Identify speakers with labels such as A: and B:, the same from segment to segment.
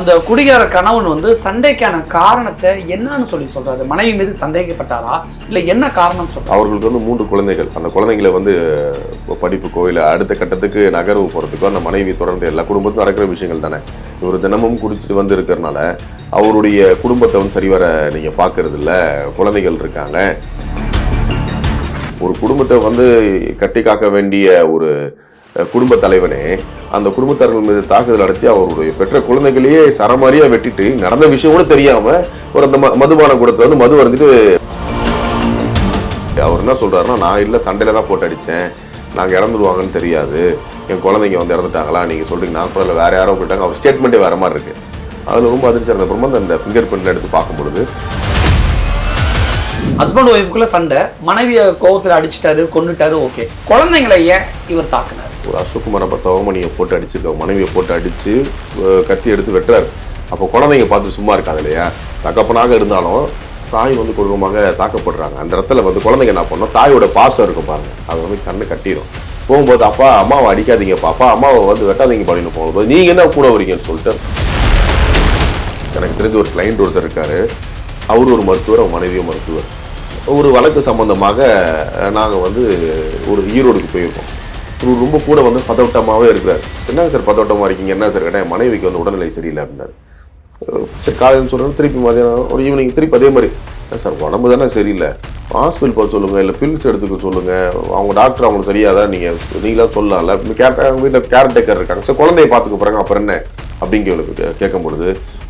A: அந்த குடிகார கணவன் வந்து சண்டைக்கான காரணத்தை என்னன்னு சொல்லி சொல்றாரு. மனைவி மீது சந்தேகப்பட்டாரா? இல்ல என்ன காரணம் சொல்றாரு?
B: அவர்களுக்கு வந்து மூன்று குழந்தைகள். அந்த குழந்தைங்களை வந்து படிப்புக்கோ இல்லை அடுத்த கட்டத்துக்கு நகர்வு போறதுக்கோ அந்த மனைவி தொடர்ந்து எல்லா குடும்பத்தும் நடக்கிற விஷயங்கள் தானே. இவர் தினமும் குடிச்சிட்டு வந்து இருக்கிறனால அவருடைய குடும்பத்தை வந்து சரிவர நீங்கள் பாக்குறது இல்ல. குழந்தைகள் இருக்காங்க. ஒரு குடும்பத்தை வந்து கட்டி காக்க வேண்டிய ஒரு குடும்ப தலைவனே அந்த குடும்பத்தார்கள் மீது தாக்குதல் நடத்தி அவருடைய பெற்ற குழந்தைகளையே சரமாரியா வெட்டிட்டு நடந்த விஷயம் கூட தெரியாம ஒரு அந்த ம- மதுபான கூடத்துல வந்து மது வந்துட்டு அவர் என்ன சொல்றாருன்னா நான் இல்லை சண்டையில தான் போட்டு அடித்தேன் நாங்கள் இறந்துடுவாங்கன்னு தெரியாது. என் குழந்தைங்க வந்து இறந்துட்டாங்களா? நீங்கள் சொல்றீங்க நான் கூட இல்லை. வேற யாரோ போயிட்டாங்க. அவர் ஸ்டேட்மெண்ட்டே வேற மாதிரி இருக்கு. அதில் ரொம்ப அதிர்ச்சி அப்புறமா அந்த ஃபிங்கர் பிரிண்ட் எடுத்து பார்க்கும்பொழுது
A: ஹஸ்பண்ட் ஒய்ஃப்குள்ள சண்டை. மனைவியை கோபத்தில் அடிச்சிட்டாரு கொண்டுட்டாரு ஓகே குழந்தைங்களை ஏன் இவர் தாக்குனார்?
B: ஒரு அசோக்குமாரை பார்த்து அவமணியை போட்டு அடிச்சிருக்க மனைவியை போட்டு அடித்து கத்தி எடுத்து வெட்டுறாரு. அப்போ குழந்தைங்க பார்த்து சும்மா இருக்காது இல்லையா? தகப்பனாக இருந்தாலும் தாய் வந்து கொடூரமாக தாக்கப்படுறாங்க. அந்த இடத்துல வந்து குழந்தைங்க என்ன பண்ணோம் தாயோட பாசம் இருக்கும் பாருங்க. அது வந்து கண்ணை கட்டிடும் போகும்போது அப்பா அம்மாவை அடிக்காதீங்க பாப்பா அம்மாவை வந்து வெட்டாதீங்க அப்படின்னு போகும்போது நீங்க என்ன கூட வரீங்கன்னு சொல்லிட்டு எனக்கு தெரிஞ்ச ஒரு கிளைண்ட் ஒருத்தர் இருக்காரு. அவர் ஒரு மருத்துவர் அவர் மனைவியும் மருத்துவர். ஒரு வழக்கு சம்பந்தமாக நாங்கள் வந்து ஒரு ஈரோடுக்கு போயிருக்கோம். இவர் ரொம்ப கூட வந்து பதவட்டமாகவே இருக்கிறார். என்னங்க சார் பதவட்டமாக இருக்கீங்க? என்ன சார் கேட்டேன் மனைவிக்கு வந்து உடல்நிலை சரியில்லை அப்படின்னாரு. சரி காலையில் சொல்கிறேன் திருப்பி மதியானம் ஒரு ஈவினிங் திருப்பி அதே மாதிரி. சார் உடம்பு தானே சரியில்லை? ஹாஸ்பிட்டல் போக சொல்லுங்கள் இல்லை பில்ஸ் எடுத்துக்க சொல்லுங்கள் அவங்க டாக்டர் அவங்களுக்கு சரியாதான் நீங்கள் நீங்களாக சொல்லலாம்ல கேட்ட அவங்க வீட்டில் கேர் டேக்கர் இருக்காங்க. சார் குழந்தைய பார்த்துக்க போகிறாங்க அப்புறம் என்ன? அப்படிங்கிறவங்களுக்கு கே- கேட்கும் பொழுது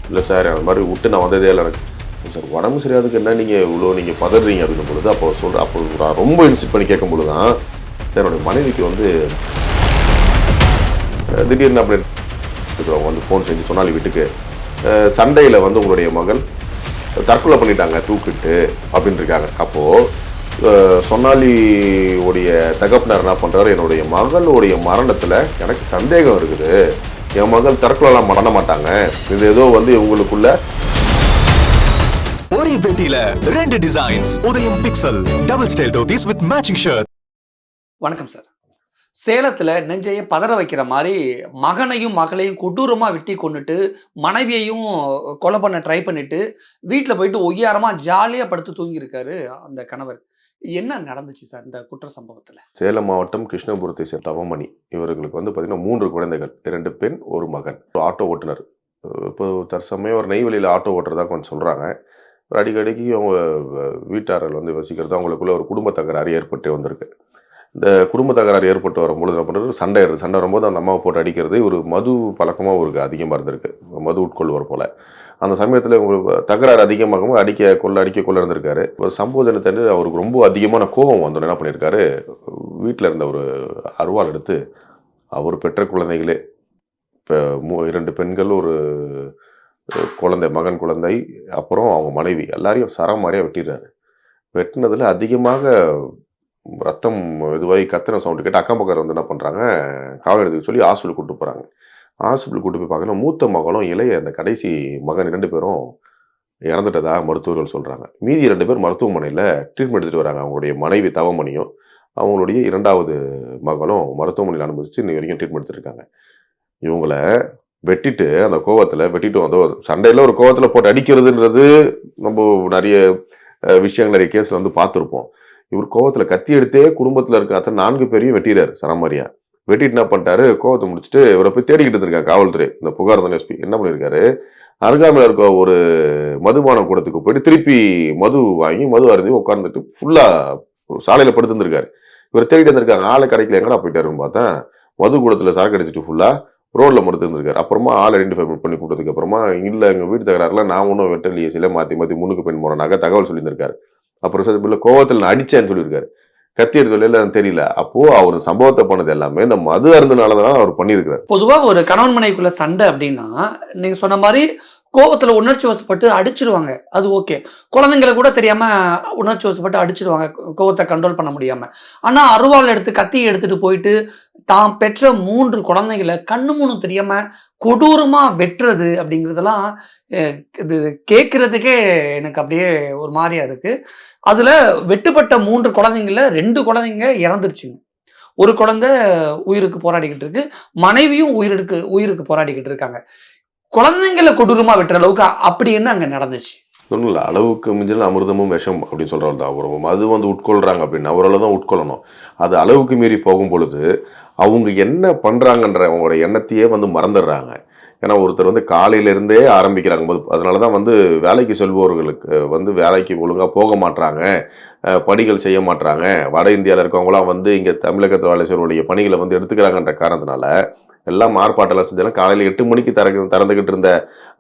B: இல்லை சார் அந்த மாதிரி விட்டு நான் வந்ததே இல்லை எனக்கு. சார் உடம்பு சரியாதுக்கு என்ன நீங்கள் இவ்வளோ நீங்கள் பதறீங்க அப்படின்னும் பொழுது அப்போ சொல்கிற அப்போ நான் ரொம்ப இன்சிட் பண்ணி கேட்கும் பொழுது தான் சார் என்னுடைய மனைவிக்கு வந்து திடீர்னு அப்படி இருக்கிறவங்க வந்து ஃபோன் செஞ்சு சொன்னாலும் வீட்டுக்கு சண்டையில் வந்து உங்களுடைய மகள் தற்கொலை பண்ணிட்டாங்க தூக்கிட்டு அப்படின்னு இருக்காங்க. அப்போது சொன்னாலி உடைய தகப்பனார் என்ன பண்ணுறாரு என்னுடைய மகளுடைய மரணத்தில் எனக்கு சந்தேகம் இருக்குது. என் மகள் தற்கொலைலாம் மரண மாட்டாங்க. இது ஏதோ வந்து இவங்களுக்குள்ள
C: ஒரே பெட்டியில ரெண்டு designs Udhayam pixel double style dhotis with matching shirt
A: வணக்கம் சார். சேலத்தில் நெஞ்சையை பதற வைக்கிற மாதிரி மகனையும் மகளையும் கொடூரமாக வெட்டி கொண்டுட்டு மனைவியையும் கொலை பண்ண ட்ரை பண்ணிட்டு வீட்டில் போயிட்டு ஒய்யாரமாக ஜாலியாக படுத்து தூங்கியிருக்காரு அந்த கணவர். என்ன நடந்துச்சு சார் இந்த குற்ற சம்பவத்தில்?
B: சேலம் மாவட்டம் கிருஷ்ணபுரத்தை சேர்ந்த தவமணி. இவர்களுக்கு வந்து பார்த்தீங்கன்னா மூன்று குழந்தைகள் இரண்டு பெண் ஒரு மகன். ஒரு ஆட்டோ ஓட்டுநர் இப்போ தற்சமயம் ஒரு நெய்வேலியில் ஆட்டோ ஓட்டுறதா கொஞ்சம் சொல்கிறாங்க அடிக்கடிக்கு அவங்க வீட்டாரில் வந்து வசிக்கிறது அவங்களுக்குள்ள ஒரு குடும்ப தகராறு ஏற்பட்டு வந்திருக்கு. இந்த குடும்ப தகராறு ஏற்பட்டு வரும்பொழுது என்ன பண்ணுறது சண்டை சண்டை வரும்போது அந்த அம்மாவை போட்டு அடிக்கிறது ஒரு மது பழக்கமாக அவருக்கு அதிகமாக இருந்திருக்கு. மது உட்கொள்வர் போல். அந்த சமயத்தில் உங்களுக்கு தகராறு அதிகமாகவும் அடிக்க கொள்ள அடிக்க கொள்ள இருந்திருக்காரு. ஒரு சம்பவ அவருக்கு ரொம்ப அதிகமான கோபம் வந்தோன்னு என்ன பண்ணியிருக்காரு வீட்டில் இருந்த ஒரு அருவாள் எடுத்து அவர் பெற்ற குழந்தைகளே இப்போ மூ இரண்டு பெண்கள் ஒரு குழந்தை மகன் குழந்தை அப்புறம் அவங்க மனைவி எல்லாரையும் சரமாரியாக வெட்டிடுறாரு. வெட்டினதில் அதிகமாக ரத்தம் இதுவாகி கத்துன சவுண்டு கேட்டு அக்கம் பக்கம் வந்து என்ன பண்ணுறாங்க காவல் எடுத்துக்க சொல்லி ஹாஸ்பிட்டல் கூட்டு போகிறாங்க ஹாஸ்பிட்டல் கூட்டு போய் பார்க்கணும் மூத்த மகளும் இளைய அந்த கடைசி மகன் இரண்டு பேரும் இறந்துட்டதாக மருத்துவர்கள் சொல்கிறாங்க மீதி ரெண்டு பேர் மருத்துவமனையில் ட்ரீட்மெண்ட் எடுத்துகிட்டு வராங்க. அவங்களுடைய மனைவி தவமணியும் அவங்களுடைய இரண்டாவது மகளும் மருத்துவமனையில் அனுமதிச்சு இன்னி வரைக்கும் ட்ரீட்மெண்ட் எடுத்துருக்காங்க இவங்கள வெட்டிட்டு அந்த கோவத்தில் வெட்டிட்டு வந்தோ சண்டையில் ஒரு கோவத்தில் போட்டு அடிக்கிறதுன்றது நம்ம நிறைய விஷயங்கள் நிறைய கேஸில் வந்து பார்த்துருப்போம். இவர் கோவத்தில் கத்தி எடுத்தே குடும்பத்தில் இருக்க அத்தனை நான்கு பேரையும் வெட்டிடுறாரு சரமாரியா. வெட்டிட்டு என்ன பண்ணிட்டாரு? கோவத்தை முடிச்சுட்டு இவரை போய் தேடிக்கிட்டு இருந்திருக்காங்க காவல்துறை. இந்த புகார் தான் எஸ்பி என்ன பண்ணியிருக்காரு? அருகாமையில் இருக்க ஒரு மதுபான கூடத்துக்கு போயிட்டு திருப்பி மது வாங்கி மது அருந்தி உட்காந்துட்டு ஃபுல்லாக சாலையில் படுத்துருந்துருக்காரு. இவர் தேடிட்டு வந்திருக்காங்க. ஆளை கிடைக்கல. எங்கடா போயிட்டாருன்னு பார்த்தா மது கூடத்தில் சரக்கு அடிச்சுட்டு ஃபுல்லாக ரோட்டில் மறுத்து இருந்திருக்காரு அப்புறமா ஆள் ஐடென்டிஃபை பண்ணி கொடுத்ததுக்கு அப்புறமா இல்லை எங்கள் வீட்டு தகராறுல நான் ஒன்றும் வெட்டலியை சில மாற்றி மாற்றி முன்னுக்கு பெண் போகிறனாக தகவல் சொல்லியிருந்திருக்காரு. அப்புறம் சார் இல்லை கோவத்தில் நான் அடித்தேன்னு சொல்லியிருக்காரு. கத்தி எடுத்து சொல்லல தெரியல. அப்போ அவர் சம்பவத்தை பண்ணது எல்லாமே இந்த மது அருந்தனால தான் அவர் பண்ணியிருக்காரு
A: பொதுவாக ஒரு கணவன் மனைவிக்குள்ள சண்டை அப்படின்னா நீங்க சொன்ன மாதிரி கோபத்தில் உணர்ச்சி வசப்பட்டு அடிச்சிருவாங்க. அது ஓகே குழந்தைங்களை கூட தெரியாம உணர்ச்சி வசப்பட்டு அடிச்சிருவாங்க. கோபத்தை கண்ட்ரோல் பண்ண முடியாம. ஆனா அருவாள் எடுத்து கத்தியை எடுத்துட்டு போயிட்டு தான் பெற்ற மூன்று குழந்தைகளை கண்ணு மூணு தெரியாம கொடூரமா வெட்டுறது அப்படிங்கிறதெல்லாம் அஹ், இது கேட்குறதுக்கே எனக்கு அப்படியே ஒரு மாதிரியா இருக்கு. அதுல வெட்டுப்பட்ட மூன்று குழந்தைங்கள ரெண்டு குழந்தைங்க இறந்துருச்சுங்க. ஒரு குழந்தை உயிருக்கு போராடிக்கிட்டு இருக்கு. மனைவியும் உயிருக்கு உயிருக்கு போராடிக்கிட்டு இருக்காங்க. குழந்தைங்களை கொடூரமா வெட்டுற அளவுக்கு அப்படி என்ன அங்க நடந்துச்சு?
B: ஒன்றும் இல்லை அளவுக்கு மிஞ்சின அமிர்தமும் விஷம் அப்படின்னு சொல்கிறவர் தான். உருவம் மது வந்து உட்கொள்கிறாங்க அப்படின்னு அவரால் தான் உட்கொள்ளணும். அது அளவுக்கு மீறி போகும் பொழுது அவங்க என்ன பண்ணுறாங்கன்ற அவங்களோட எண்ணத்தையே வந்து மறந்துடுறாங்க. ஏன்னா ஒருத்தர் வந்து காலையிலேருந்தே ஆரம்பிக்கிறாங்க. போது அதனால தான் வந்து வேலைக்கு செல்பவர்களுக்கு வந்து வேலைக்கு ஒழுங்காக போக மாட்டாங்க பணிகள் செய்ய மாட்டாங்க வட இந்தியாவில் இருக்கவங்களாம் வந்து இங்கே தமிழகத்தில் வேலை செய்கிறவருடைய பணிகளை வந்து எடுத்துக்கிறாங்கன்ற காரணத்தினால எல்லாம் ஆர்ப்பாட்டெல்லாம் செஞ்சாலும் காலையில் எட்டு மணிக்கு திறக்க திறந்துக்கிட்டு இருந்த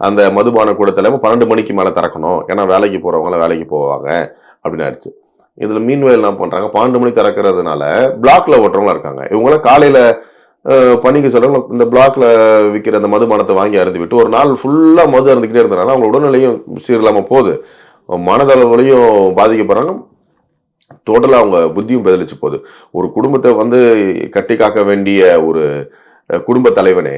B: அந்த மதுபான கூடத்தில் பன்னெண்டு மணிக்கு மேலே திறக்கணும். ஏன்னா வேலைக்கு போகிறவங்களாம் வேலைக்கு போவாங்க. அப்படின்னு ஆயிடுச்சு இதில் மீன்வயல் என்ன பண்ணுறாங்க பன்னெண்டு மணிக்கு திறக்கிறதுனால பிளாக்ல ஓட்டுறவங்களாம் இருக்காங்க. இவங்களாம் காலையில் பணிக்கு சொல்கிறவங்க இந்த பிளாக்ல விற்கிற அந்த மதுபானத்தை வாங்கி அருந்து விட்டு ஒரு நாள் ஃபுல்லாக மது அருந்துக்கிட்டே இருந்தனால அவங்க உடல்நிலையும் சீரில்லாமல் போகுது. மனதளவுலையும் பாதிக்கப்படுறாங்க. டோட்டலாக அவங்க புத்தியும் பதிலிச்சு போகுது. ஒரு குடும்பத்தை வந்து கட்டி காக்க வேண்டிய ஒரு குடும்ப தலைவனே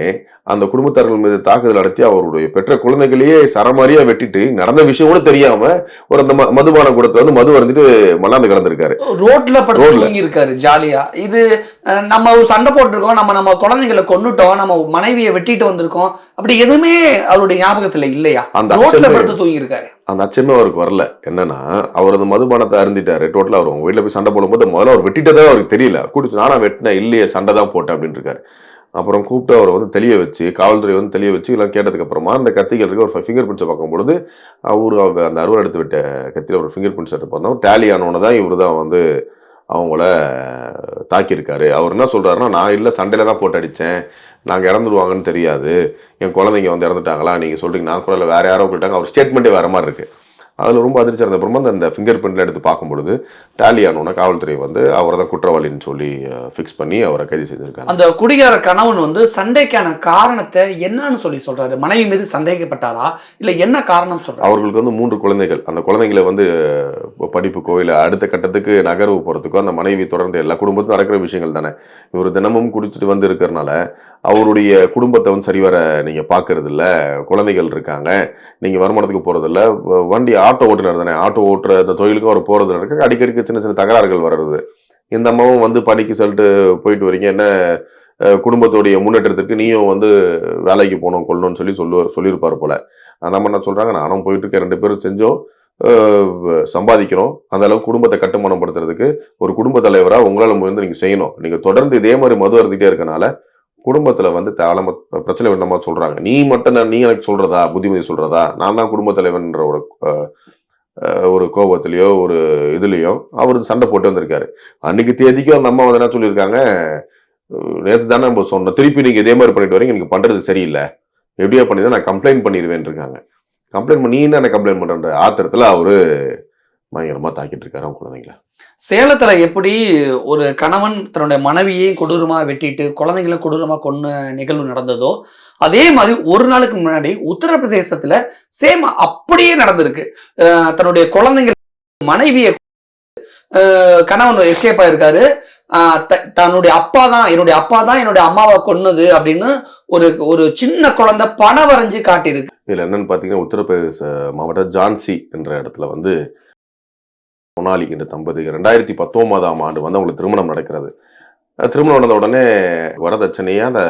B: அந்த குடும்பத்தார்கள் மீது தாக்குதல் நடத்தி அவருடைய பெற்ற குழந்தைகளையே சரமாரியா வெட்டிட்டு நடந்த விஷயம் கூட தெரியாம ஒரு அந்த மதுபான கூடத்துல வந்து மது வந்துட்டு மல்லாந்து கிடந்திருக்காரு.
A: ரோட்ல இருக்காரு ஜாலியா. இது நம்ம சண்டை போட்டிருக்கோம் நம்ம நம்ம குழந்தைங்களை கொன்னுட்டோம் நம்ம மனைவியை வெட்டிட்டு வந்திருக்கோம். அப்படி எதுவுமே அவருடைய ஞாபகத்துல இல்லையா?
B: அந்த
A: ரோட்ல படுத்து தூங்கி இருக்காரு
B: அந்த அச்சமே அவருக்கு வரல. என்னன்னா அவர் அந்த மதுபானத்தை அருந்திட்டாரு. டோட்டலா அவர் உங்க வீட்டுல போய் சண்டை போடும்போது முதல்ல அவர் வெட்டிட்டதே அவருக்கு தெரியல. கூட்டிட்டு நானா வெட்டினேன் இல்லையே சண்டை தான் போட்டேன் அப்படின்னு இருக்காரு. அப்புறம் கூப்பிட்டு அவரை வந்து தெளிய வச்சு காவல்துறை வந்து தெளிய வச்சு எல்லாம் கேட்டதுக்கு அப்புறமா அந்த கத்திகள் இருக்கு. ஒரு ஃபிங்கர் பிரிண்ட்ஸை பார்க்கும்பொழுது அவரு அந்த அறுவடை எடுத்து விட்ட கத்தியில் ஒரு ஃபிங்கர் பிரிண்ட்ஸ் எடுத்து பார்த்தோம். டேலி ஆனவன தான் இவர் தான் வந்து அவங்கள தாக்கியிருக்காரு. அவர் என்ன சொல்கிறாருன்னா நான் இல்லை சண்டையில் தான் போட்டு அடித்தேன் நாங்கள் இறந்துருவாங்கன்னு தெரியாது. என் குழந்தைங்க வந்து இறந்துட்டாங்களா? நீங்கள் சொல்கிறீங்க நான் கூட இல்லை. வேறு யாரோ போயிட்டாங்க அவர் ஸ்டேட்மெண்ட்டே வேறு மாதிரி இருக்குது அதில் ரொம்ப அதிர்ச்சி அடைந்த அப்புறமா அந்த- ஃபிங்கர் பிரிண்ட்ல எடுத்து பார்க்கும் பொழுது டேலி ஆனோன்னா காவல்துறை வந்து அவரை தான் குற்றவாளின்னு சொல்லி ஃபிக்ஸ் பண்ணி அவரை கைது செஞ்சிருக்காங்க
A: அந்த குடிகார கணவன் வந்து சண்டைக்கான காரணத்தை என்னன்னு சொல்லி சொல்றாரு. மனைவி மீது சந்தேகப்பட்டாரா? இல்ல என்ன காரணம் சொல்றாரு?
B: அவர்களுக்கு வந்து மூன்று குழந்தைகள். அந்த குழந்தைகளை வந்து அஹ், படிப்புக்கோ இல்லை அடுத்த கட்டத்துக்கு நகர்வு போகிறதுக்கோ அந்த மனைவி தொடர்ந்து எல்லா குடும்பத்தும் நடக்கிற விஷயங்கள் தானே. இவர் தினமும் குடிச்சிட்டு வந்து இருக்கிறனால அவருடைய குடும்பத்தை வந்து சரிவர நீங்கள் பார்க்கறது இல்லை குழந்தைகள் இருக்காங்க. நீங்கள் வருமானத்துக்கு போகிறதில்ல வ- வண்டி ஆட்டோ ஓட்டுனர் தானே. ஆட்டோ ஓட்டுற அந்த தொழிலுக்கும் அவர் போகிறது இருக்கு. அடிக்கடிக்கு சின்ன சின்ன தகராறுகள் வர்றது. இந்த அம்மாவும் வந்து பணிக்கு சொல்லிட்டு போயிட்டு வரீங்க. என்ன குடும்பத்துடைய முன்னேற்றத்துக்கு நீயும் வந்து வேலைக்கு போகணும் கொள்ளணும்னு சொல்லி சொல்லு சொல்லியிருப்பார் போல். அந்த அம்மா என்ன சொல்கிறாங்க நானும் போயிட்டு இருக்கேன். ரெண்டு பேரும் செஞ்சோம். சம்பாதிக்கிறோம். அந்த அளவுக்கு குடும்பத்தை கட்டுமானப்படுத்துறதுக்கு ஒரு குடும்ப தலைவராக உங்களால் முயன்று நீங்கள் செய்யணும். நீங்கள் தொடர்ந்து இதே மாதிரி மது அருந்திட்டே இருக்கனால குடும்பத்தில் வந்து தேவலாம பிரச்சனை வேண்டாமா சொல்கிறாங்க நீ மட்டும் நான் நீ எனக்கு சொல்கிறதா புத்திமதி சொல்கிறதா நான் தான் குடும்ப தலைவன்ற ஒரு ஒரு கோபத்துலேயோ ஒரு இதுலேயோ அவர் சண்டை போட்டு வந்திருக்காரு. அன்னைக்கு தேதிக்கும் அந்த அம்மா வந்து என்ன சொல்லியிருக்காங்க? நேற்று தானே நம்ம சொன்னோம். திருப்பி நீங்கள் இதே மாதிரி பண்ணிட்டு வரீங்க நீங்கள் பண்ணுறது சரியில்லை. எப்படியா பண்ணி நான் கம்ப்ளைண்ட் பண்ணிடுவேன் இருக்காங்க. கம்ப்ளைண்ட் பண்ணி நீ என்ன கம்ப்ளைண்ட் பண்ணுற ஆத்திரத்தில் அவர் பயங்கரமா தாக்கிட்டு இருக்காரு அவங்க குழந்தைங்கள.
A: சேலத்துல எப்படி ஒரு கணவன் தன்னுடைய மனைவியையும் கொடூரமா வெட்டிட்டு குழந்தைகளை கொடூரமா கொன்ன நிகழ்வு நடந்ததோ அதே மாதிரி ஒரு நாளுக்கு முன்னாடி உத்தரப்பிரதேசத்துல சேம் அப்படியே நடந்திருக்கு. தன்னுடைய குழந்தைங்க மனைவியை கணவன் எஸ்கேப் ஆயிருக்காரு. தன்னுடைய அப்பா தான் என்னுடைய அப்பா தான் என்னுடைய அம்மாவை கொன்னது அப்படின்னு ஒரு ஒரு சின்ன குழந்தை படம் வரைஞ்சு காட்டியிருக்கு.
B: இதுல என்னன்னு பாத்தீங்கன்னா உத்தரப்பிரதேச மாவட்டம் ஜான்சி என்ற இடத்துல வந்து மொனாலி என்ற தம்பதி ரெண்டாயிரத்தி பத்தொன்பதாம் ஆண்டு வந்து அவங்களுக்கு திருமணம் நடக்கிறது. திருமணம் நடந்த உடனே வரதட்சணையாக அந்த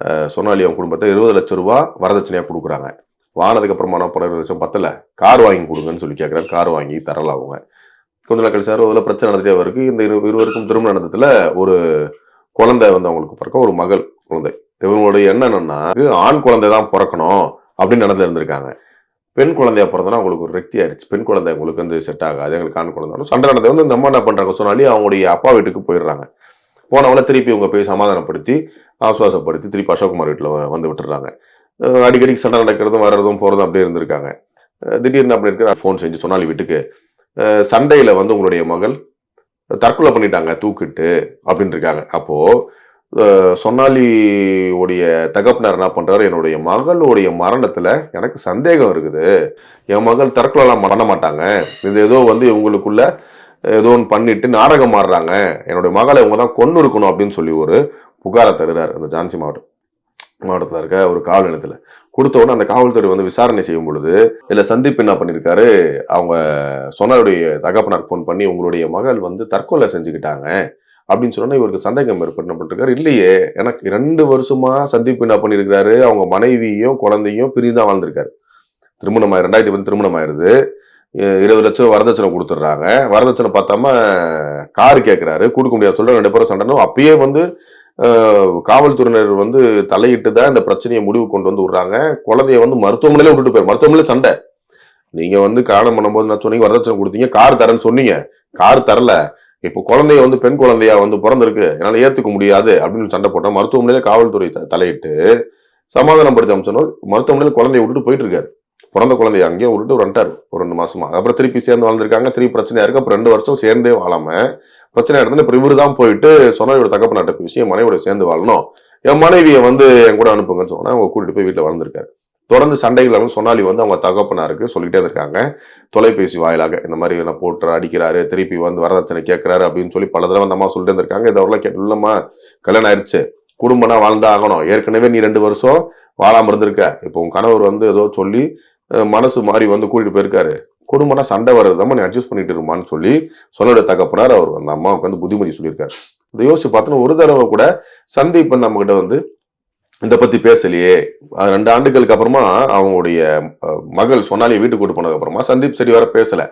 B: அஹ், சோனாலி அவங்க குடும்பத்தை இருபது லட்சம் ரூபா வரதட்சணையாக கொடுக்குறாங்க. வாங்கினதுக்கு அப்புறமா பல லட்சம் பத்தல. கார் வாங்கி கொடுங்கன்னு சொல்லி கேட்குறாரு கார் வாங்கி தரல அவங்க. கொஞ்ச நாட்கள் சார் அதில் பிரச்சனை நடந்துட்டே இருக்கு. இந்த இரு இருவருக்கும் திருமணம் நடந்ததில் ஒரு குழந்தை வந்து அவங்களுக்கு பிறக்க ஒரு மகள் குழந்தை. இவங்களுடைய என்னென்னா என்னன்னா ஆண் குழந்தை தான் பிறக்கணும் அப்படின்னு நடந்து இருந்திருக்காங்க. பெண் குழந்தைய பிறந்தனா உங்களுக்கு ஒரு ரெக்தி ஆயிடுச்சு. பெண் குழந்தை உங்களுக்கு வந்து செட் ஆகாது. எங்களுக்கு ஆண் குழந்தை சண்டை நடந்தது வந்து இந்த அம்மா என்ன பண்ணுறாங்க சொன்னாலே அவங்களுடைய அப்பா வீட்டுக்கு போயிடுறாங்க. போனவங்கள திருப்பி இவங்க போய் சமாதானப்படுத்தி ஆசுவாசப்படுத்தி திருப்பி அசோக்குமார் வீட்டில் வந்து விட்டுறாங்க அடிக்கடிக்கு சண்டை நடக்கிறதும் வர்றதும் போகிறதும் அப்படியே இருந்திருக்காங்க. திடீர்னு அப்படி இருக்கிற ஃபோன் செஞ்சு சொன்னாலி வீட்டுக்கு சண்டையில் வந்து உங்களுடைய மகள் தற்கொலை பண்ணிட்டாங்க தூக்கிட்டு அப்படின்னு இருக்காங்க. அப்போது சொன்னாலி உடைய தகப்பனார் என்ன பண்றாரு? என்னுடைய மகளுடைய மரணத்துல எனக்கு சந்தேகம் இருக்குது. என் மகள் தற்கொலைலாம் பண்ண மாட்டாங்க. இது ஏதோ வந்து இவங்களுக்குள்ள ஏதோ ஒன்று பண்ணிட்டு நாடகம் ஆடுறாங்க. என்னுடைய மகளை இவங்க தான் கொண்டு இருக்கணும் அப்படின்னு சொல்லி ஒரு புகாரை தருகிறார் அந்த ஜான்சி மாவட்டம் மாவட்டத்தில் இருக்க ஒரு காவல் நிலையத்தில். கொடுத்த உடனே அந்த காவல்துறை வந்து விசாரணை செய்யும் பொழுது இதில் சந்தீப் என்ன பண்ணியிருக்காரு அவங்க சொன்னாருடைய தகப்பனார் ஃபோன் பண்ணி உங்களுடைய மகள் வந்து தற்கொலை செஞ்சுக்கிட்டாங்க. அப்படின்னு சொன்னா இவருக்கு சந்தேகம் ஏற்பட்டு பண்ணிருக்காரு இல்லையே எனக்கு ரெண்டு வருஷமா சந்தீப் என்ன பண்ணியிருக்கிறாரு. அவங்க மனைவியும் குழந்தையும் பிரிந்து தான் வாழ்ந்திருக்காரு. திருமணம் ஆயிரம் ரெண்டாயிரத்தி பத்து திருமணம் ஆயிருது இருபது லட்சம் வரதட்சணை கொடுத்துட்றாங்க. வரதட்சணை பார்த்தாம கார் கேட்குறாரு. கொடுக்க முடியாது. சொல்ற ரெண்டு பேரும் சண்டனும் அப்பயே வந்து காவல்துறையினர் வந்து தலையிட்டு தான் இந்த பிரச்சனையை முடிவு கொண்டு வந்து விடுறாங்க. குழந்தைய வந்து மருத்துவமனையில விட்டுட்டு போய் மருத்துவமனையில சண்டை. நீங்க வந்து காரணம் பண்ணும்போது நான் சொன்னீங்க வரதட்சணை கொடுத்தீங்க கார் தரேன்னு சொன்னீங்க. கார் தரல. இப்போ குழந்தைய வந்து பெண் குழந்தையா வந்து பிறந்திருக்கு என்னால் ஏற்றுக்க முடியாது அப்படின்னு சண்டை போட்டால் மருத்துவமனையில் காவல்துறை தலையிட்டு தலையிட்டு சமாதானப்படுத்தி அமைச்சனும் மருத்துவமனையில் குழந்தைய விட்டுட்டு போயிட்டு இருக்காரு பிறந்த குழந்தைய அங்கேயே விட்டுட்டு வந்துட்டாரு ஒரு ரெண்டு மாசமா. அப்புறம் திருப்பி சேர்ந்து வாழ்ந்திருக்காங்க. திருப்பி பிரச்சனையா இருக்கு. அப்புறம் ரெண்டு வருஷம் சேர்ந்தே வாழாம பிரச்சனை இடத்துல இப்போ இவரு தான் போயிட்டு சொன்னா இவரோட தகப்ப நாட்டு விஷயம் மனைவியோட சேர்ந்து வாழணும். என் மனைவியை வந்து என் கூட அனுப்புங்கன்னு சொன்னா அவங்க கூட்டிட்டு போய் வீட்டில் வளர்ந்துருக்காரு தொடர்ந்து சண்டைகள் சொன்னாலி வந்து அவங்க தகப்பனாருக்கு சொல்லிக்கிட்டே இருக்காங்க தொலைபேசி வாயிலாக இந்த மாதிரி நான் போட்டு அடிக்கிறாரு திருப்பி வந்து வரதட்சணை கேட்குறாரு அப்படின்னு சொல்லி பல தடவை அந்த அம்மா சொல்லிட்டு இருந்திருக்காங்க. இதை அவரெல்லாம் கேட்டு இல்லம்மா கல்யாணம் ஆயிடுச்சு குடும்பம்னா வாழ்ந்தா ஆகணும். ஏற்கனவே நீ ரெண்டு வருஷம் வாழாமல் இருந்திருக்க. இப்போ உன் கணவர் வந்து ஏதோ சொல்லி மனசு மாறி வந்து கூட்டிட்டு போயிருக்காரு. குடும்பம்னா சண்டை வர்றதுதான் நீ அட்ஜஸ்ட் பண்ணிட்டு இருமான்னு சொல்லி சொன்னோட தகப்பனார். அவர் அந்த அம்மாவுக்கு வந்து புத்திமதி சொல்லியிருக்காரு. இதை யோசிச்சு பார்த்தோன்னா ஒரு தடவை கூட சந்தீப் வந்து நம்மகிட்ட வந்து இதை பத்தி பேசலையே. ரெண்டு ஆண்டுகளுக்கு அப்புறமா அவங்களுடைய மகள் சொன்னாலே வீட்டுக்கு கூட்டு போனதுக்கப்புறமா சந்தீப் சரி வர பேசல.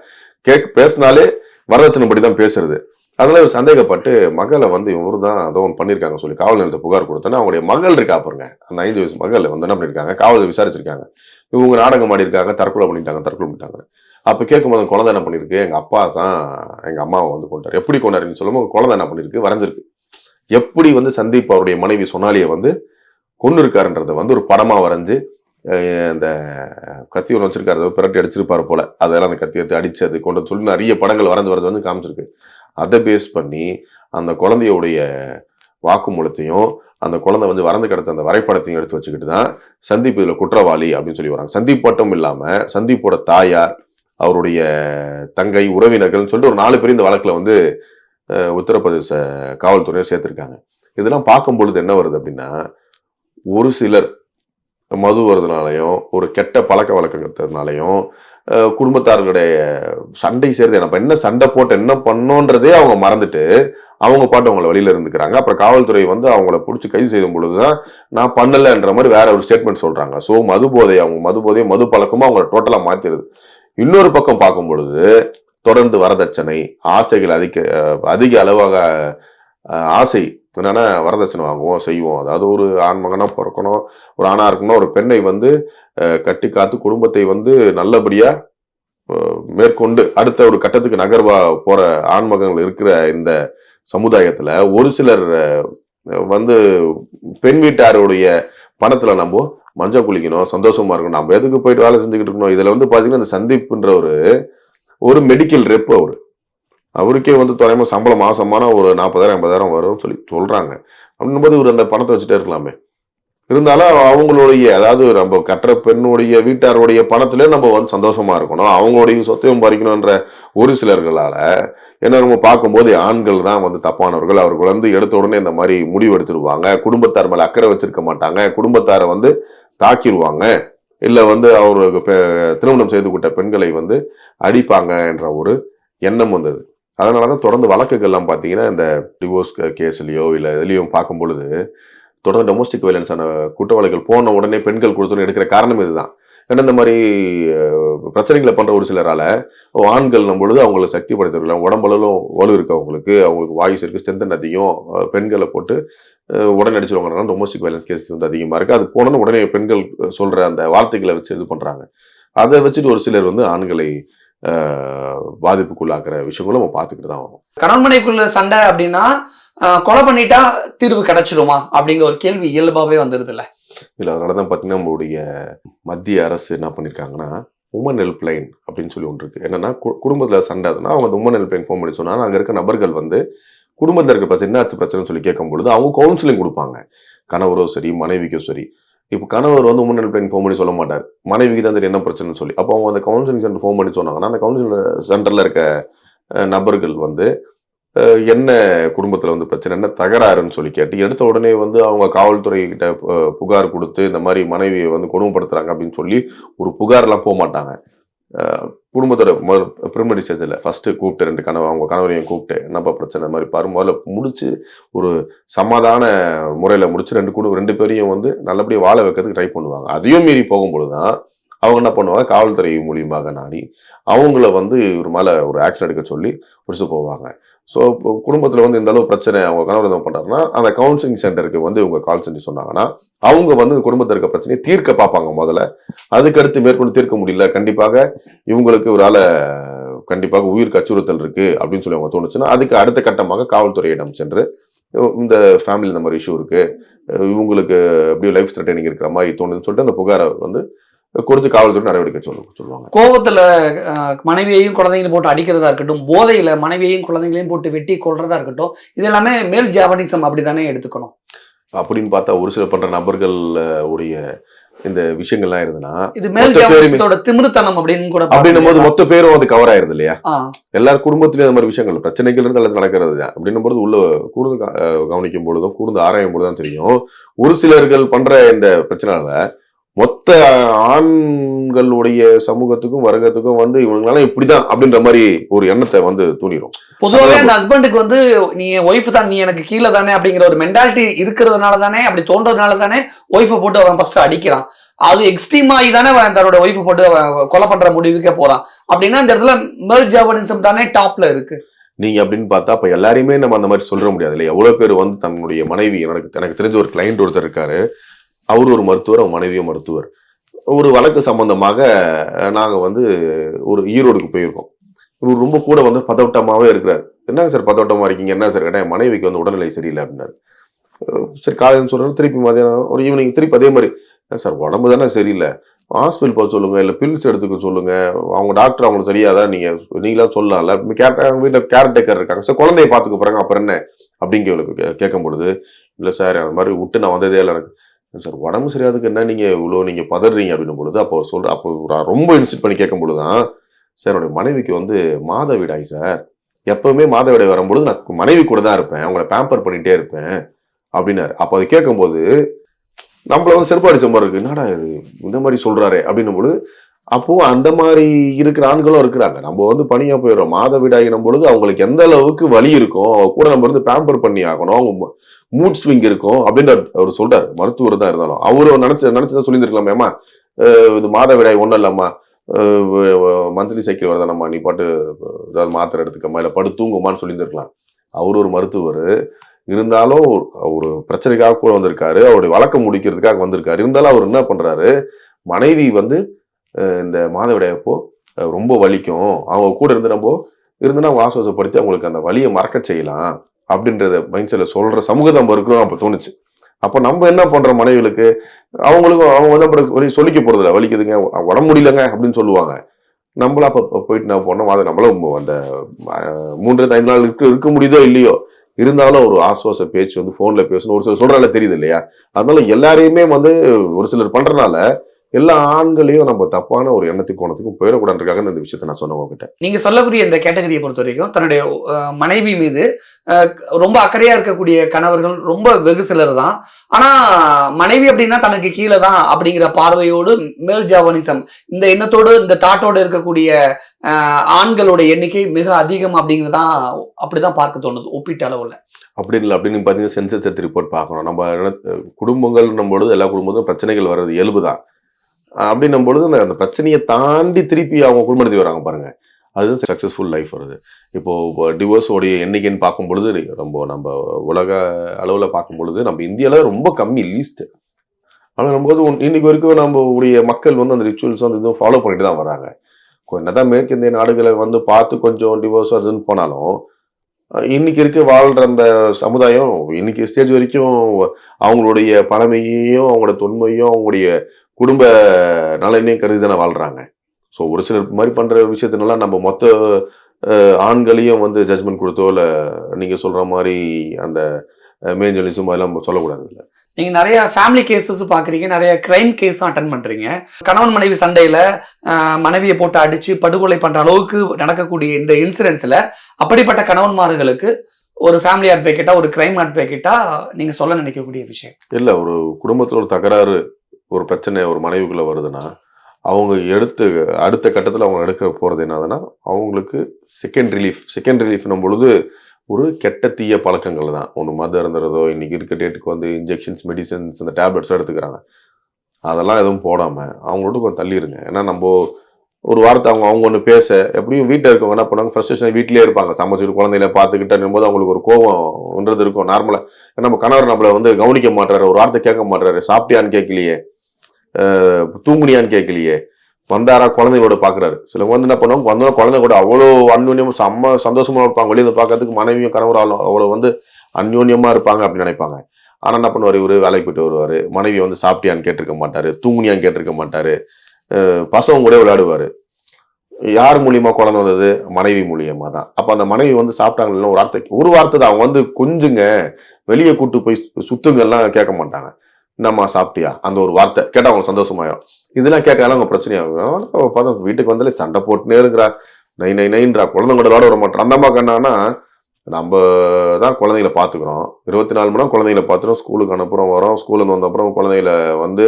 B: கேக் பேசினாலே வரதட்சணை படி தான் பேசுறது. அதனால இவர் சந்தேகப்பட்டு மகளை வந்து இவரு தான் ஏதோ ஒன்று பண்ணியிருக்காங்க சொல்லி காவல் நிலையத்தை புகார் கொடுத்தோன்னா அவங்களுடைய மகள் இருக்கா பாருங்க. அந்த ஐந்து வயசு மகள் வந்து என்ன பண்ணியிருக்காங்க காவல் விசாரிச்சிருக்காங்க. இவங்க நாடகம் ஆடிருக்காங்க தற்கொலை பண்ணிட்டாங்க தற்கொலை பண்ணிட்டாங்க. அப்ப கேட்கும்போது குழந்தை என்ன பண்ணிருக்கு? எங்க அப்பா தான் எங்க அம்மாவை வந்து கொண்டாரு எப்படி கொண்டாருன்னு சொல்லும்போது குழந்தை என்ன பண்ணிருக்கு? வரைஞ்சிருக்கு. எப்படி வந்து சந்தீப் அவருடைய மனைவி சொன்னாலியை வந்து கொண்டு இருக்காருன்றத வந்து ஒரு படமாக வரைஞ்சு இந்த கத்தி ஒன்று வச்சிருக்காரு. அதை பிரட்டி அடிச்சிருப்பார் போல. அதெல்லாம் அந்த கத்தி எடுத்து அடித்தது கொண்டு சொல்லி நிறைய படங்கள் வரைந்து வரது வந்து காமிச்சிருக்கு. அதை பேஸ் பண்ணி அந்த குழந்தையுடைய வாக்குமூலத்தையும் அந்த குழந்தை வந்து வறந்து கிடந்த அந்த வரைபடத்தையும் எடுத்து வச்சுக்கிட்டு தான் சந்தீப் இதில் குற்றவாளி அப்படின்னு சொல்லி வராங்க. சந்தீப் மட்டும் இல்லாமல் சந்தீப்போட தாயார் அவருடைய தங்கை உறவினர்கள்னு சொல்லிட்டு ஒரு நாலு பேர் இந்த வழக்கில் வந்து உத்தரப்பிரதேச காவல்துறையை சேர்த்துருக்காங்க. இதெல்லாம் பார்க்கும் பொழுது என்ன வருது அப்படின்னா ஒரு சிலர் மது வருதுனாலையும் ஒரு கெட்ட பழக்க வழக்கத்தினாலையும் குடும்பத்தார்களுடைய சண்டை சேர்த்து நம்ம என்ன சண்டை போட்டு என்ன பண்ணோன்றதே அவங்க மறந்துட்டு அவங்க பாட்டு அவங்கள வழியில இருந்துக்கிறாங்க. அப்புறம் காவல்துறை வந்து அவங்கள பிடிச்சி கைது செய்யும் பொழுதுதான் நான் பண்ணலைன்ற மாதிரி வேற ஒரு ஸ்டேட்மெண்ட் சொல்றாங்க. ஸோ மது போதை அவங்க மது போதை மது பழக்கமும் அவங்கள டோட்டலா மாத்திருது. இன்னொரு பக்கம் பார்க்கும் பொழுது தொடர்ந்து வரதட்சணை ஆசைகள் அதிக அதிக அளவாக ஆசை என்னென்னா வரதட்சணை வாங்குவோம் செய்வோம். அதாவது ஒரு ஆண்மகனாக பிறக்கணும் ஒரு ஆணாக இருக்கணும் ஒரு பெண்ணை வந்து கட்டி காத்து குடும்பத்தை வந்து நல்லபடியாக மேற்கொண்டு அடுத்த ஒரு கட்டத்துக்கு நகர்வா போகிற ஆண்மகங்கள் இருக்கிற இந்த சமுதாயத்தில் ஒரு சிலர் வந்து பெண் வீட்டாருடைய பணத்தில் நம்ம மஞ்சள் குளிக்கணும் சந்தோஷமா இருக்கணும். நம்ம எதுக்கு போயிட்டு வேலை செஞ்சுக்கிட்டு இருக்கணும்? இதில் வந்து பார்த்தீங்கன்னா இந்த சந்தீப்ன்ற ஒரு ஒரு மெடிக்கல் ரெப் அவர். அவருக்கே வந்து தொலைமா சம்பளம் மாசமான ஒரு நாற்பதாயிரம் ஐம்பதாயிரம் வரும்னு சொல்லி சொல்கிறாங்க அப்படின்னும்போது இவர் அந்த பணத்தை வச்சுட்டே இருக்கலாமே. இருந்தாலும் அவங்களுடைய அதாவது நம்ம கட்டுற பெண்ணுடைய வீட்டாருடைய பணத்திலே நம்ம வந்து சந்தோஷமா இருக்கணும். அவங்களுடைய சொத்தையும் பறிக்கணும்ன்ற ஒரு சிலர்களால ஏன்னா நம்ம பார்க்கும்போது ஆண்கள் தான் வந்து தப்பானவர்கள். அவர்கள் வந்து எடுத்த உடனே இந்த மாதிரி முடிவு எடுத்துருவாங்க. குடும்பத்தார் மேல அக்கறை வச்சிருக்க மாட்டாங்க. குடும்பத்தாரை வந்து தாக்கிடுவாங்க இல்லை வந்து அவருக்கு பெ- திருமணம் செய்து கொண்ட பெண்களை வந்து அடிப்பாங்க என்ற ஒரு எண்ணம் வந்தது. அதனாலதான் தொடர்ந்து வழக்குகள்லாம் பார்த்தீங்கன்னா இந்த டிவோர்ஸ் கேஸ்லேயோ இல்லை இதுலேயும் பார்க்கும் பொழுது தொடர்ந்து டொமஸ்டிக் வயலன்ஸான குற்றவாளிகள் போன உடனே பெண்கள் கொடுத்தோன்னு எடுக்கிற காரணம் இதுதான். ஏன்னா இந்த மாதிரி பிரச்சனைகளை பண்ணுற ஒரு சிலரால் ஆண்கள் நம்ம பொழுது அவங்களை சக்தி படைத்தவர்கள் உடம்பளவிலும் வலு இருக்குது அவங்களுக்கு? அவங்களுக்கு வாய்ஸ் இருக்கு ஸ்ட்ரென்தன் அதிகம். பெண்களை போட்டு உடனே அடிச்சிருவாங்க டொமஸ்டிக் வயலன்ஸ் கேஸ் வந்து அதிகமாக இருக்குது அது போனோன்னு உடனே பெண்கள் சொல்கிற அந்த வார்த்தைகளை வச்சு இது பண்ணுறாங்க அதை வச்சுட்டு ஒரு சிலர் வந்து ஆண்களை பாதிப்புக்குள்ளாக்குற விஷயங்களும் நம்ம பார்த்துக்கிட்டு தான் வரோம்.
A: கணவன்மனைக்குள்ள சண்டை அப்படின்னா கொலை பண்ணிட்டா தீர்வு கிடைச்சிருமா அப்படிங்கிற ஒரு கேள்வி இயல்பாவே வந்துருது இல்ல
B: இல்லை அதனால தான் பார்த்தீங்கன்னா நம்மளுடைய மத்திய அரசு என்ன பண்ணியிருக்காங்கன்னா உமன் ஹெல்ப்லைன் அப்படின்னு சொல்லி ஒன்று இருக்கு. என்னன்னா குடும்பத்துல சண்டை அதுனா அவங்க அந்த உமன் ஹெல்ப்லைன் ஃபோன் பண்ணி சொன்னா அங்கே இருக்க நபர்கள் வந்து குடும்பத்தில் இருக்க பிரச்சனை என்ன ஆச்சு பிரச்சனைன்னு சொல்லி கேட்கும் பொழுது அவங்க கவுன்சிலிங் கொடுப்பாங்க. கணவரோ சரி மனைவிக்கோ சரி. இப்போ கணவர் வந்து உமன் ஹெல்ப்லைன் ஃபோன் பண்ணி சொல்ல மாட்டார். மனைவிக்கு தான் தெரியும் என்ன பிரச்சனைன்னு சொல்லி. அப்போ அவங்க அந்த கவுன்சிலிங் சென்டர் ஃபோன் பண்ணி சொன்னாங்கன்னா அந்த கவுன்சிலிங் சென்டரில் இருக்க நபர்கள் வந்து என்ன குடும்பத்தில் வந்து பிரச்சனை என்ன தகராறுன்னு சொல்லி கேட்டு எடுத்த உடனே வந்து அவங்க காவல்துறை கிட்ட புகார் கொடுத்து இந்த மாதிரி மனைவியை வந்து கொடுமைப்படுத்துறாங்க அப்படின்னு சொல்லி ஒரு புகார்லாம் போக மாட்டாங்க. குடும்பத்தோட முதல் பிரிமடி ஸ்டேஜில் ஃபஸ்ட்டு கூப்பிட்டு ரெண்டு கனவு அவங்க கணவரையும் கூப்பிட்டு என்னப்பா பிரச்சனை மாதிரி பாரு முதல்ல முடிச்சு ஒரு சமாதான முறையில் முடிச்சு ரெண்டு குடும்பம் ரெண்டு பேரையும் வந்து நல்லபடியாக வாழ வைக்கிறதுக்கு ட்ரை பண்ணுவாங்க. அதையும் மீறி போகும்பொழுது தான் அவங்க என்ன பண்ணுவாங்க காவல்துறை மூலியமாக நாடி அவங்கள வந்து ஒரு மேலே ஒரு ஆக்ஷன் எடுக்க சொல்லி முடிச்சு போவாங்க. ஸோ இப்போ குடும்பத்தில் வந்து இந்த அளவு பிரச்சனை அவங்க கணவர் என்ன பண்ணுறாருன்னா அந்த கவுன்சிலிங் சென்டருக்கு வந்து இவங்க கால் செஞ்சு சொன்னாங்கன்னா அவங்க வந்து குடும்பத்தில் இருக்க பிரச்சனையை தீர்க்க பார்ப்பாங்க முதல்ல. அதுக்கடுத்து மேற்கொண்டு தீர்க்க முடியல. கண்டிப்பாக இவங்களுக்கு ஒரு கண்டிப்பாக உயிர் அச்சுறுத்தல் இருக்கு அப்படின்னு சொல்லி அவங்க தோணுச்சுன்னா அதுக்கு அடுத்த கட்டமாக காவல்துறையிடம் சென்று இந்த ஃபேமிலி இந்த மாதிரி இஷ்யூ இருக்கு. இவங்களுக்கு அப்படியே லைஃப் த்ரெட்டனிங் இருக்கிற மாதிரி தோணுதுன்னு சொல்லிட்டு அந்த புகாரை வந்து கொடுத்து காவல்துறை நடவடிக்கை சொல்ல சொல்லுவாங்க.
A: கோவத்துல மனைவியையும் குழந்தைங்களையும் போட்டு அடிக்கிறதா இருக்கட்டும் போதையில மனைவியையும் குழந்தைங்களையும் போட்டு வெட்டி கொள்றதா இருக்கட்டும் இது எல்லாமே மேல் ஜாவனிசம் அப்படிதானே எடுத்துக்கணும்.
B: அப்படின்னு பார்த்தா ஒரு சில பண்ற நபர்கள் உடைய இந்த விஷயங்கள்லாம் இருந்ததுன்னா
A: இது மேல் திமிருத்தனம் அப்படின்னு கூட
B: அப்படின்னும் போது மொத்த பேரும் அது கவர் ஆயிருது இல்லையா? எல்லார் குடும்பத்திலயும் அந்த மாதிரி விஷயங்கள் பிரச்சனைகள் இருந்து எல்லாத்தையும் நடக்கிறது தான். அப்படின்னும் போது உள்ள கூர்ந்து கவனிக்கும் பொழுதும் கூர்ந்து ஆராயும் பொழுது தான் தெரியும். ஒரு சிலர்கள் பண்ற இந்த பிரச்சனைனால மொத்த ஆண்களுடைய சமூகத்துக்கும் வர்க்கத்துக்கும் வந்து இவங்களால இப்படிதான் அப்படின்ற மாதிரி ஒரு எண்ணத்தை வந்து தூண்டிடும்
A: பொதுவாவே அந்த ஹஸ்பண்டுக்கு வந்து நீ ஒய்ஃப் தான் நீ எனக்கு கீழே தானே அப்படிங்கிற ஒரு மென்டாலிட்டி இருக்கிறதுனால தானே அப்படி தோன்றதுனால தானே ஒய்ஃபை போட்டு அவன் ஃபர்ஸ்ட் அடிக்கிறான். அது எக்ஸ்ட்ரீம் ஆகி தானே அவன் தன்னோட ஒய்ஃபை போட்டு கொலை பண்ற முடிவுக்கே போறான். அப்படின்னா இந்த இடத்துல மேல் ஜாவனிசம் தானே டாப்ல இருக்கு.
B: நீங்க அப்படின்னு பார்த்தா அப்ப எல்லாரையுமே நம்ம அந்த மாதிரி சொல்ல முடியாது இல்லையா? எவ்வளவு பேர் வந்து தன்னுடைய மனைவி எனக்கு எனக்கு தெரிஞ்ச ஒரு கிளைண்ட் ஒருத்தர் இருக்காரு. அவர் ஒரு மருத்துவர் அவங்க மனைவியும் மருத்துவர். ஒரு வழக்கு சம்பந்தமாக நாங்கள் வந்து ஒரு ஈரோடுக்கு போயிருக்கோம். இவர் ரொம்ப கூட வந்து பதவட்டமாகவே இருக்கிறார். என்னங்க சார் பதவட்டமாக இருக்கீங்க? என்ன சார்? கேட்டேன். என் மனைவிக்கு வந்து உடல்நிலை சரியில்லை அப்படின்னாரு. சரி காலையில் சொல்றாரு திருப்பி மதியானம் ஒரு ஈவினிங் திருப்பி அதே மாதிரி "என்ன சார் உடம்பு தானே சரியில்லை. ஹாஸ்பிட்டல் போக சொல்லுங்கள் இல்லை பில்ஸ் எடுத்துக்க சொல்லுங்கள் அவங்க டாக்டர் அவங்களுக்கு சரியாதான் நீங்கள் நீங்களாம் சொல்லலாம்ல. கேரக்டர் அவங்க வீட்டில் கேர் டேக்கர் இருக்காங்க. சார் குழந்தைய பார்த்துக்க போகிறாங்க அப்புறம் என்ன? அப்படிங்க இவளுக்கு கேட்கும் பொழுது இல்லை சார் அந்த மாதிரி விட்டு நான் வந்ததே இல்லை எனக்கு. சார் உடம்பு சரியாதுக்கு என்ன நீங்கள் இவ்வளோ நீங்கள் பதறீங்க அப்படின்னும் பொழுது அப்போ சொல்கிற அப்போ ரொம்ப இன்சிட் பண்ணி கேட்கும் பொழுது தான் சார் என்னுடைய மனைவிக்கு வந்து மாதவிடாய் சார். எப்போவுமே மாதவிடாய் வரும்பொழுது நான் மனைவி கூட தான் இருப்பேன். அவங்கள பேம்பர் பண்ணிகிட்டே இருப்பேன். அப்படின்னாரு. அப்போ அது கேட்கும்போது நம்மள வந்து செருப்பாடி மாதிரி இருக்கு. என்னடா இது? இந்த மாதிரி சொல்கிறாரே அப்படின்னும் பொழுது அப்போது அந்த மாதிரி இருக்கிற ஆண்களும் இருக்கிறாங்க. நம்ம வந்து பணியாக போயிடுறோம். மாதவிடாயினும் பொழுது அவங்களுக்கு எந்த அளவுக்கு வலி இருக்கும் அவங்க கூட நம்ம இருந்து பேம்பர் பண்ணி ஆகணும். அவங்க மூட் ஸ்விங் இருக்கும் அப்படின்னு அவர் சொல்றாரு. மருத்துவர் தான் இருந்தாலும். அவரு நினைச்சு நினைச்சுதான் சொல்லியிருக்கலாமே இது மாத இது மாதவிடாய் ஒன்றும் இல்லம்மா மந்த்லி சைக்கிள் வருதானம்மா நீ பாட்டு ஏதாவது மாத்திரை எடுத்துக்கம்மா. இல்லை படு தூங்குமான்னு சொல்லியிருந்திருக்கலாம். அவர் ஒரு மருத்துவர். இருந்தாலும் ஒரு- பிரச்சனைக்காக கூட வந்திருக்காரு. அவருடைய வழக்கம் முடிக்கிறதுக்காக வந்திருக்காரு. இருந்தாலும் அவர் என்ன பண்ணுறாரு மனைவி வந்து இந்த மாதவிடையப்போ ரொம்ப வலிக்கும். அவங்க கூட இருந்து நம்ம இருந்துன்னா அவங்க ஆசுவாசப்படுத்தி அவங்களுக்கு அந்த வலியை மறக்க செய்யலாம். அப்படின்றத மைண்ட் செட்ல சொல்ற சமூகத்தை நம்ம இருக்கணும் அப்போ தோணுச்சு. அப்போ நம்ம என்ன பண்றோம் மனைவிகளுக்கு? அவங்களுக்கும் அவங்க வந்து அப்புறம் வலி சொல்லிக்க போகிறதில்ல வலிக்குதுங்க. உடம்பு முடியலங்க அப்படின்னு சொல்லுவாங்க. நம்மளா அப்போ போயிட்டு நான் போனோம் அதை நம்மளும் அந்த மூன்று ஐந்து நாள் இருக்க இருக்க முடியுதோ இல்லையோ. இருந்தாலும் ஒரு ஆசுவாச பேச்சு வந்து போன்ல பேசணும். ஒரு சிலர் சொல்கிறால தெரியுது இல்லையா? அதனால எல்லாரையுமே வந்து ஒரு சிலர் பண்றதுனால எல்லா ஆண்களையும் நம்ம தப்பான ஒரு எண்ணத்துக்கு கோணத்துக்கும் போயிடக்கூடாதுக்காக இந்த விஷயத்த நான் சொன்னேன் உங்ககிட்ட.
A: நீங்க சொல்லக்கூடிய இந்த கேட்டகரியை பொறுத்த வரைக்கும் தன்னுடைய மனைவி மீது ரொம்ப அக்கறையா இருக்கக்கூடிய கணவர்கள் ரொம்ப வெகு சிலர் தான். ஆனா மனைவி அப்படின்னா தனக்கு கீழே தான் அப்படிங்கிற பார்வையோடு மேல் ஜாவனிசம் இந்த எண்ணத்தோடு இந்த தாட்டோடு இருக்கக்கூடிய ஆண்களோட எண்ணிக்கை மிக அதிகம் அப்படிங்கிறதான் அப்படிதான் பார்க்க தோணுது ஒப்பீட்டு அளவுல.
B: அப்படி இல்லை அப்படின்னு பார்த்தீங்கன்னா சென்சஸ் ரிப்போர்ட் பார்க்கணும். நம்ம குடும்பங்கள் பொழுது எல்லா குடும்பத்தும் பிரச்சனைகள் வர்றது இயல்பு தான் அப்படின்னும் பொழுது அந்த- பிரச்சனையை தாண்டி திருப்பி அவங்க குடும்பத்துக்கு வராங்க பாருங்க. அதுதான் சக்ஸஸ்ஃபுல் லைஃப் வருது. இப்போ டிவோர்ஸோடைய எண்ணிக்கைன்னு பார்க்கும் பொழுது ரொம்ப நம்ம உலக அளவில் பார்க்கும் பொழுது நம்ம இந்தியாவில் ரொம்ப கம்மி லீஸ்ட் ஆனால் நம்ம வந்து இன்னைக்கு வரைக்கும் நம்ம உடைய மக்கள் வந்து அந்த ரிச்சுவல்ஸ் வந்து இதுவும் ஃபாலோ பண்ணிட்டு தான் வராங்க. என்ன என்னதான் மேற்கிந்திய நாடுகளை வந்து பார்த்து கொஞ்சம் டிவோர்ஸ் அதுன்னு போனாலும் இன்னைக்கு இருக்க வாழ்கிற அந்த சமுதாயம் இன்னைக்கு ஸ்டேஜ் வரைக்கும் அவங்களுடைய பழமையையும் அவங்களோட தொன்மையும் அவங்களுடைய குடும்ப நலனையும் கருதி தானே வாழ்றாங்க. ஸோ ஒரு சிலர் மாதிரி பண்ற விஷயத்தினால நம்ம மொத்த ஆண்களையும் வந்து ஜட்ஜ்மெண்ட் கொடுத்தோ இல்லை நீங்க சொல்ற மாதிரி அந்த மேஞ்சலிசம் அதெல்லாம் சொல்லக்கூடாது இல்லை
A: நீங்க நிறைய ஃபேமிலி கேசஸ் பாக்குறீங்க நிறைய கிரைம் கேஸும் அட்டன் பண்றீங்க. கணவன் மனைவி சண்டையில மனைவியை போட்டு அடிச்சு படுகொலை பண்ற அளவுக்கு நடக்கக்கூடிய இந்த இன்சிடென்ட்ஸ்ல அப்படிப்பட்ட கணவன்மார்களுக்கு ஒரு ஃபேமிலி அட்வொகேட்டா ஒரு கிரைம் அட்வொகேட்டா நீங்க சொல்ல நினைக்கக்கூடிய விஷயம்.
B: இல்லை ஒரு குடும்பத்தில் ஒரு தகராறு ஒரு பிரச்சனை ஒரு மனைவிக்குள்ளே வருதுன்னா அவங்க எடுத்து அடுத்த கட்டத்தில் அவங்க எடுக்க போகிறது என்னதுன்னா அவங்களுக்கு செகண்ட் ரிலீஃப் செகண்ட் ரிலீஃப்னும் பொழுது ஒரு கெட்ட தீய பழக்கங்கள் தான். ஒன்று மது இருந்துறதோ இன்றைக்கி இருக்க டேட்டுக்கு வந்து இன்ஜெக்ஷன்ஸ் மெடிசன்ஸ் இந்த டேப்லெட்ஸ் எடுத்துக்கிறாங்க. அதெல்லாம் எதுவும் போடாமல் அவங்களோட கொஞ்சம் தள்ளிடுங்க ஏன்னா நம்ம ஒரு வாரத்தை அவங்க அவங்க ஒன்று பேச எப்படியும் வீட்டில் இருக்கவங்க என்ன பண்ணுவாங்க ஃப்ரஸ்ட்ரேஷன் வீட்டிலே இருப்பாங்க. சமைச்சிட்டு குழந்தையில பார்த்துக்கிட்டே போது அவங்களுக்கு ஒரு கோபம்ன்றது இருக்கும். நார்மலாக நம்ம கணவர் நம்மளை வந்து கவனிக்க மாட்டாரு ஒரு வார்த்தை கேட்க மாட்டாரு சாப்பிட்டியான்னு கேட்கலையே. தூங்குனியான்னு கேட்கலையே. வந்தாரா குழந்தைகளோட பார்க்குறாரு. சிலவங்க வந்து என்ன பண்ணுவாங்க வந்தோம் குழந்தை கூட அவ்வளோ அந்யோன்யம் செம்ம சந்தோஷமா இருப்பாங்க. வெளியே பார்க்கறதுக்கு மனைவியும் கணவராலும் அவ்வளோ வந்து அந்யோன்யமா இருப்பாங்க அப்படின்னு நினைப்பாங்க. ஆனால் என்ன பண்ணுவார் இவரு? வேலைக்கு போயிட்டு வருவார். மனைவி வந்து சாப்பிட்டியான்னு கேட்டிருக்க மாட்டாரு. தூங்குனியான்னு கேட்டிருக்க மாட்டாரு. பசங்க கூட விளையாடுவார். யார் மூலியமா குழந்தை வந்தது? மனைவி மூலியமா தான். அப்போ அந்த மனைவி வந்து சாப்பிட்டாங்கன்னா ஒரு வார்த்தை ஒரு வார்த்தை தான். அவங்க வந்து கொஞ்சுங்க வெளியே கூட்டு போய் சுத்துங்கெல்லாம் கேட்க மாட்டாங்க. என்னம்மா சாப்பிட்டியா? அந்த ஒரு வார்த்தை கேட்டால் அவங்க சந்தோஷமாயிரும். இதெல்லாம் கேட்கலாம் அவங்க பிரச்சனையாகும் பார்த்தா வீட்டுக்கு வந்தாலே சண்டை போட்டுனே இருக்கிறா. நை நை நைன்றா. குழந்தைங்க விளாட வர மாட்டேன் அந்த அம்மா என்னன்னா நம்ம தான் குழந்தைங்கள பார்த்துக்குறோம். இருபத்தி நாலு மணி நேரம் குழந்தைங்கள பார்த்துறோம் ஸ்கூலுக்கு அனுப்புகிறோம் வரோம். ஸ்கூலுக்கு வந்த அப்புறம் குழந்தைங்கள வந்து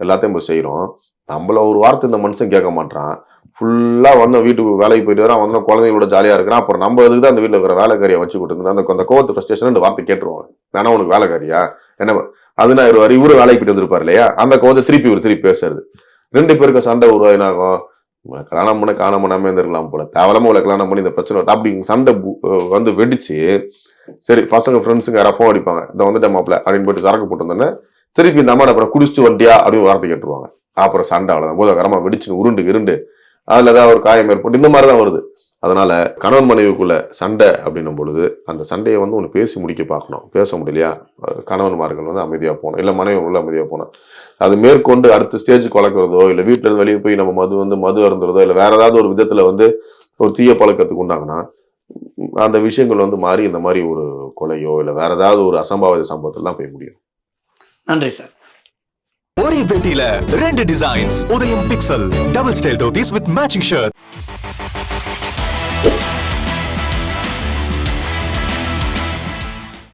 B: எல்லாத்தையும் போய் செய்கிறோம் நம்மள ஒரு வார்த்தை இந்த மனுஷன் கேட்க மாட்டான் ஃபுல்லாக வந்து வீட்டுக்கு வேலைக்கு போயிட்டு வரான். வந்து குழந்தைங்களோட ஜாலியாக இருக்கிறான். அப்புறம் நம்ம இதுக்கு தான் அந்த வீட்டில் இருக்கிற வேலைக்காரியை வச்சு கொடுத்துருந்து அந்த அந்த கோவத்து ஃப்ரஸ்ட்ரேஷன் ரெண்டு வார்த்தை கேட்டுருவாங்க வேணா உனக்கு வேலைக்காரியா? என்ன அது நான் ஒரு வேலைக்கு போயிட்டு வந்திருப்பார் இல்லையா? அந்த கோவத்தை திருப்பி ஒரு திருப்பி பேசுறது. ரெண்டு பேருக்கு சண்டை உருவாயினாகும் உங்களை கல்யாணம் பண்ண காணாம பண்ணாம இருந்திருக்கலாம் போல. தேவலாம உங்களை கல்யாணம் பண்ணி இந்த பிரச்சனை அப்படி சண்டை வந்து வெடிச்சு சரி பசங்க ஃப்ரெண்ட்ஸுங்க யாரா ஃபோன் அடிப்பாங்க. இந்த வந்துட்ட மாப்பிள்ள அப்படின்னு போயிட்டு சரக்கு போட்டு வந்தோன்னே திருப்பி இந்த அம்மா அப்புறம் குடிச்சு வண்டியா அப்படின்னு வார்த்தை கேட்டுருவாங்க. அப்புறம் சண்டை அவ்வளோதான் போதகரமாக வெடிச்சு உருண்டு இருண்டு அதில் ஏதாவது ஒரு காயம் ஏற்பட்டு இந்த மாதிரி தான் வருது. அதனால் கணவன் மனைவிக்குள்ள சண்டை அப்படின்னும் பொழுது அந்த சண்டையை வந்து ஒன்று பேசி முடிக்க பார்க்கணும். பேச முடியலையா? கணவன்மார்கள் வந்து அமைதியாக போகணும். இல்லை மனைவி உள்ள அமைதியாக போகணும். அது மேற்கொண்டு அடுத்த ஸ்டேஜுக்கு வளர்க்குறதோ இல்லை வீட்டிலேருந்து வெளியே போய் நம்ம மது வந்து மது அருந்துறதோ இல்லை வேற ஏதாவது ஒரு விதத்தில் வந்து ஒரு தீய பழக்கத்துக்கு உண்டாங்கன்னா அந்த விஷயங்கள் வந்து மாறி இந்த மாதிரி ஒரு கொலையோ இல்லை வேற ஏதாவது ஒரு அசம்பாவித சம்பவத்தில் தான் போய் முடியும்.
A: நன்றி சார்.
C: ஒரே பெட்டியில ரெண்டு designs Udhayam pixel double style dhotis with matching shirt